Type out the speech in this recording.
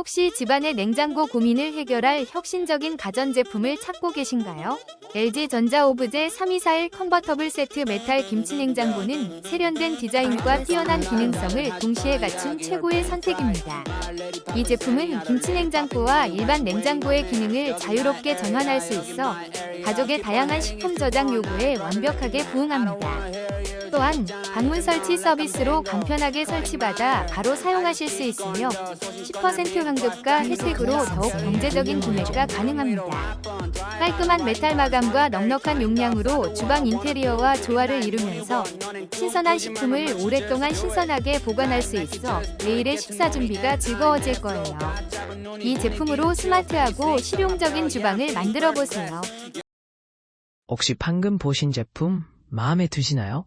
혹시 집안의 냉장고 고민을 해결할 혁신적인 가전제품을 찾고 계신가요? LG전자 오브제 3241 컨버터블 세트 메탈 김치 냉장고는 세련된 디자인과 뛰어난 기능성을 동시에 갖춘 최고의 선택입니다. 이 제품은 김치 냉장고와 일반 냉장고의 기능을 자유롭게 전환할 수 있어 가족의 다양한 식품 저장 요구에 완벽하게 부응합니다. 또한 방문 설치 서비스로 간편하게 설치받아 바로 사용하실 수 있으며 10% 환급과 혜택으로 더욱 경제적인 구매가 가능합니다. 깔끔한 메탈 마감과 넉넉한 용량으로 주방 인테리어와 조화를 이루면서 신선한 식품을 오랫동안 신선하게 보관할 수 있어 매일의 식사 준비가 즐거워질 거예요. 이 제품으로 스마트하고 실용적인 주방을 만들어 보세요. 혹시 방금 보신 제품 마음에 드시나요?